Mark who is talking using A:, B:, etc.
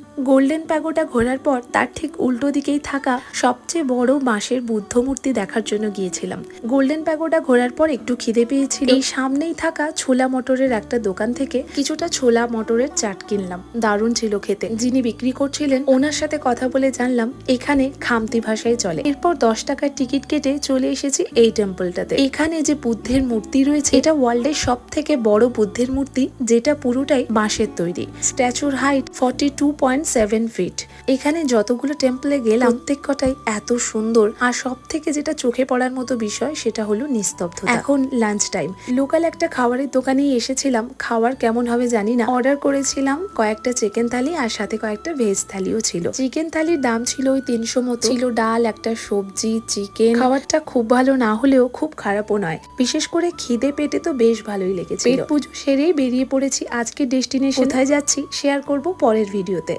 A: Golden প্যাগোটা ঘোরার পর তার ঠিক উল্টো দিকেই থাকা সবচেয়ে বড় বাঁশের বুদ্ধ মূর্তি দেখার জন্য গিয়েছিলাম। গোল্ডেন প্যাগোটা ঘোরার পর একটু খিদে পেয়েছিল। এই সামনেই থাকা ছোলা মটরের একটা দোকান থেকে কিছুটা ছোলা মটরের চাট কিনলাম। দারুণ ছিল খেতে। যিনি বিক্রি করছিলেন, ওনার সাথে কথা বলে জানলাম, এখানে খামতি ভাষায় চলে। এরপর দশ টাকার টিকিট কেটে চলে এসেছি এই টেম্পলটাতে। এখানে যে বুদ্ধের মূর্তি রয়েছে, এটা ওয়ার্ল্ডের সব থেকে বড় বুদ্ধের মূর্তি, যেটা পুরোটাই বাঁশের তৈরি। স্ট্যাচুর height forty two point seven feet এখানে যতগুলো টেম্পলে গেলাম প্রত্যেক কটাই এত সুন্দর। আর সব থেকে যেটা চোখে পড়ার মতো বিষয় সেটা হলো নিস্তব্ধতা। এখন লাঞ্চ টাইম লোকাল একটা খাবারের দোকানেই এসেছিলাম। খাবার কেমন হবে জানি না। অর্ডার করেছিলাম কয়েকটা চিকেন থালি আর সাথে কয়েকটা ভেজ থালিও ছিল। চিকেন থালির দাম ছিল ওই তিনশো মতো। ছিল ডাল একটা সবজি চিকেন খাবারটা খুব ভালো না হলেও খুব খারাপও নয়। বিশেষ করে খিদে পেটে তো বেশ ভালোই লেগেছে পেট পুজো সেরেই বেরিয়ে পড়েছি। আজকে ডেস্টিনেশন কোথায় যাচ্ছি? শেয়ার করব পরের ভিডিওতে